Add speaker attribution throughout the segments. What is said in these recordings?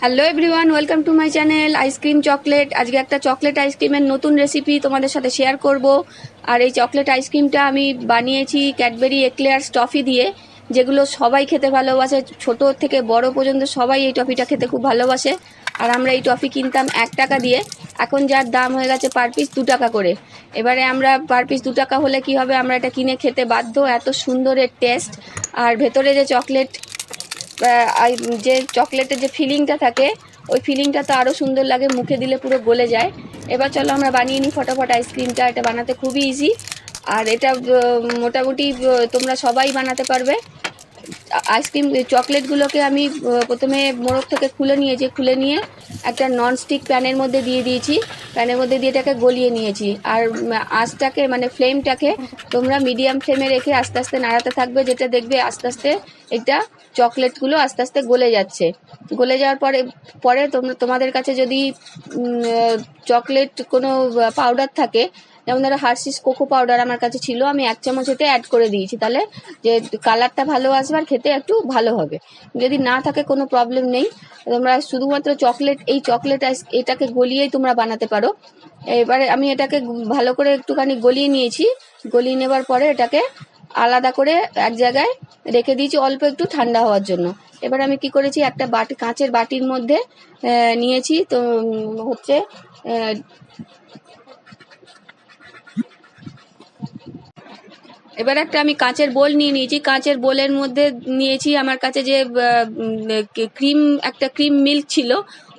Speaker 1: Hello everyone welcome to my channel ice cream chocolate আজকে একটা chocolate আইসক্রিমের নতুন রেসিপি তোমাদের সাথে শেয়ার করব। আর এই চকলেট আইসক্রিমটা আমি বানিয়েছি ক্যাডবেরি এক্লেয়ার্স টফি দিয়ে, যেগুলো সবাই খেতে ভালোবাসে, ছোট থেকে বড় পর্যন্ত সবাই এই টফিটা খেতে খুব ভালোবাসে। আর আমরা এই টফি কিনতাম এক টাকা দিয়ে, এখন যার দাম হয়ে গেছে পার পিস দু টাকা করে। এবারে আমরা পার পিস দু টাকা হলে কি হবে? আমরা এটা কিনে খেতে বাধ্য, এত সুন্দরের টেস্ট আর ভেতরে যে চকলেট যে চকলেটের যে ফিলিংটা থাকে, ওই ফিলিংটা তো আরও সুন্দর লাগে, মুখে দিলে পুরো গলে যায়। এবার চলো আমরা বানিয়ে নিই ফটাফট আইসক্রিমটা এটা বানাতে খুবই ইজি আর এটা মোটামুটি তোমরা সবাই বানাতে পারবে। আইসক্রিম চকলেটগুলোকে আমি প্রথমে মোড়ক থেকে খুলে নিয়েছি, খুলে নিয়ে একটা ননস্টিক প্যানের মধ্যে দিয়ে দিয়েছি। প্যানের মধ্যে দিয়ে এটাকে গলিয়ে নিয়েছি। আর আঁচটাকে মানে ফ্লেমটাকে তোমরা মিডিয়াম ফ্লেমে রেখে আস্তে আস্তে নাড়াতে থাকবে, যেটা দেখবে আস্তে আস্তে এটা চকলেটগুলো আস্তে আস্তে গলে যাচ্ছে। গলে যাওয়ার পরে পরে তোমরা তোমাদের কাছে যদি চকলেট কোনো পাউডার থাকে যেমন ধরো হার্সিস কোকো পাউডার আমার কাছে ছিল, আমি এক চামচ এতে অ্যাড করে দিয়েছি। তাহলে যে কালারটা ভালো আসবে আর খেতে একটু ভালো হবে। যদি না থাকে কোনো প্রবলেম নেই। তোমরা শুধুমাত্র চকলেট এই চকলেট এটাকে গলিয়েই তোমরা বানাতে পারো। এবারে আমি এটাকে ভালো করে একটুখানি গলিয়ে নিয়েছি। গলিয়ে নেবার পরে এটাকে আলাদা করে এক জায়গায় রেখে দিয়েছি অল্প একটু ঠান্ডা হওয়ার জন্য। এবার আমি কি করেছি, একটা বাটি, কাঁচের বাটির মধ্যে নিয়েছি। তো হচ্ছে এবার একটা আমি কাঁচের বোল নিয়ে নিয়েছি। কাঁচের বোলের মধ্যে নিয়েছি আমার কাছে যে ক্রিম, একটা ক্রিম মিল্ক ছিল।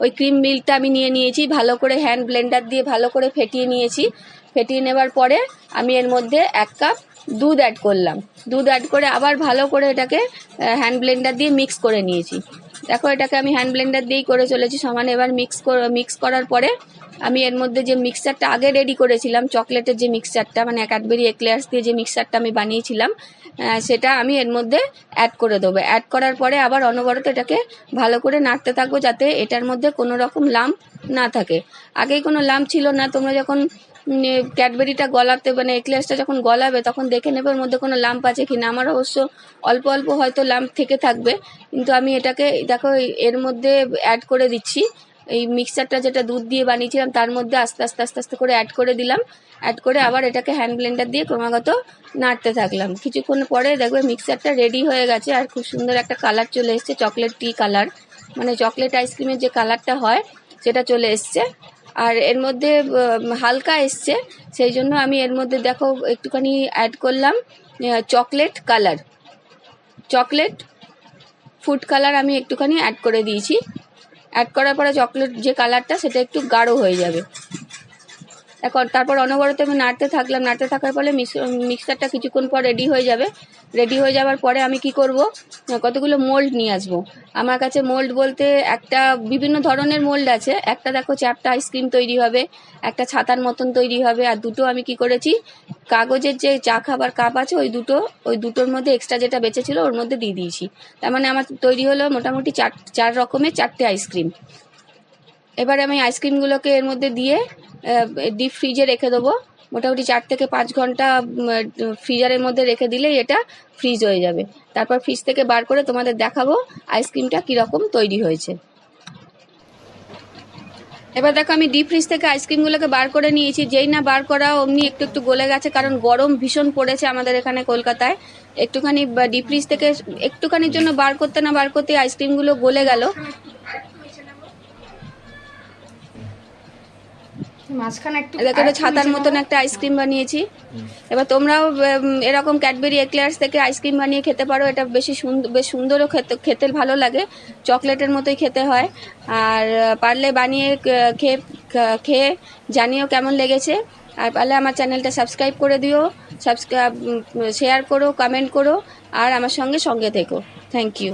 Speaker 1: ওই ক্রিম মিল্কটা আমি নিয়ে নিয়েছি। ভালো করে হ্যান্ড ব্লেন্ডার দিয়ে ভালো করে ফেটিয়ে নিয়েছি। ফেটিয়ে নেবার পরে আমি এর মধ্যে এক কাপ দুধ অ্যাড করলাম। দুধ অ্যাড করে আবার ভালো করে এটাকে হ্যান্ড ব্লেন্ডার দিয়ে মিক্স করে নিয়েছি। দেখো, এটাকে আমি হ্যান্ড ব্লেন্ডার দিয়েই করে চলেছি সমানে এবার মিক্স মিক্স করার পরে আমি এর মধ্যে যে মিক্সচারটা আগে রেডি করেছিলাম চকলেটের যে মিক্সারটা মানে ক্যাডবেরি এক্লেয়ার্স দিয়ে যে মিক্সারটা আমি বানিয়েছিলাম সেটা আমি এর মধ্যে অ্যাড করে দেবো। অ্যাড করার পরে আবার অনবরত এটাকে ভালো করে নাড়তে থাকব যাতে এটার মধ্যে কোনো রকম লাম্প না থাকে। আগেই কোনো লাম্প ছিল না, তোমরা যখন ক্যাডবেরিটা গলাতে মানে এক্লেয়ার্সটা যখন গলাবে, তখন দেখে নেবে ওর মধ্যে কোনো লাম্প আছে কি না আমার অবশ্য অল্প অল্প হয়তো লাম্প থেকে থাকবে, কিন্তু আমি এটাকে, দেখো এর মধ্যে অ্যাড করে দিচ্ছি। এই মিক্সচারটা যেটা দুধ দিয়ে বানিয়েছিলাম, তার মধ্যে আস্তে আস্তে আস্তে আস্তে করে অ্যাড করে দিলাম। অ্যাড করে আবার এটাকে হ্যান্ড ব্লেন্ডার দিয়ে ক্রমাগত নাড়তে থাকলাম। কিছুক্ষণ পরে দেখবে মিক্সারটা রেডি হয়ে গেছে, আর খুব সুন্দর একটা কালার চলে এসছে চকলেট টি কালার মানে চকলেট আইসক্রিমের যে কালারটা হয়, সেটা চলে এসছে। আর এর মধ্যে হালকা এসছে, সেই জন্য আমি এর মধ্যে দেখো একটুখানি অ্যাড করলাম chocolate colour chocolate food colour আমি একটুখানি অ্যাড করে দিয়েছি। অ্যাড করার পরে চকলেট যে কালারটা সেটা একটু গাঢ় হয়ে যাবে। তারপর অনবরত আমি নাড়তে থাকলাম। নাড়তে থাকার ফলে মিক্সারটা কিছুক্ষণ পর রেডি হয়ে যাবে। রেডি হয়ে যাওয়ার পরে আমি কি করব? কতগুলো মোল্ড নিয়ে আসব। আমার কাছে মোল্ড বলতে একটা বিভিন্ন ধরনের মোল্ড আছে। একটা দেখো চ্যাপটা আইসক্রিম তৈরি হবে, একটা ছাতার মতন তৈরি হবে, আর দুটো আমি কি করেছি? কাগজের যে চা খাবার কাপ আছে, ওই দুটো, ওই দুটোর মধ্যে এক্সট্রা যেটা বেঁচেছিল, ওর মধ্যে দিয়ে দিয়েছি। তার মানে আমার তৈরি হলো মোটামুটি চার চার রকমের চারটে আইসক্রিম এবারে আমি আইসক্রিমগুলোকে এর মধ্যে দিয়ে ডিপ ফ্রিজে রেখে দেবো। মোটামুটি চার থেকে পাঁচ ঘণ্টা ফ্রিজারের মধ্যে রেখে দিলেই এটা ফ্রিজ হয়ে যাবে। তারপর ফ্রিজ থেকে বার করে তোমাদের দেখাবো আইসক্রিমটা কীরকম তৈরি হয়েছে। এবার দেখো, আমি ডিপ ফ্রিজ থেকে আইসক্রিমগুলোকে বার করে নিয়েছি। যেই না বার করা অমনি একটু একটু গলে গেছে, কারণ গরম ভীষণ পড়েছে আমাদের এখানে কলকাতায়। একটুখানি ডিপ ফ্রিজ থেকে একটুখানির জন্য বার করতে না বার করতে আইসক্রিমগুলো গলে গেল।
Speaker 2: মাঝখানে একটু
Speaker 1: দেখো এটা ছাতার মতন একটা আইসক্রিম বানিয়েছি। এবার তোমরাও এরকম ক্যাডবেরি এক্লেয়ার্স থেকে আইসক্রিম বানিয়ে খেতে পারো। এটা বেশি সুন্দর বেশ সুন্দরও খেতে খেতে ভালো লাগে। চকলেটের মতোই খেতে হয়। আর পারলে বানিয়ে খেয়ে খেয়ে জানিও কেমন লেগেছে। আর পারলে আমার চ্যানেলটা সাবস্ক্রাইব করে দিও। সাবস্ক্রাইব শেয়ার করো কমেন্ট করো। আর আমার সঙ্গে সঙ্গে থেকো। Thank you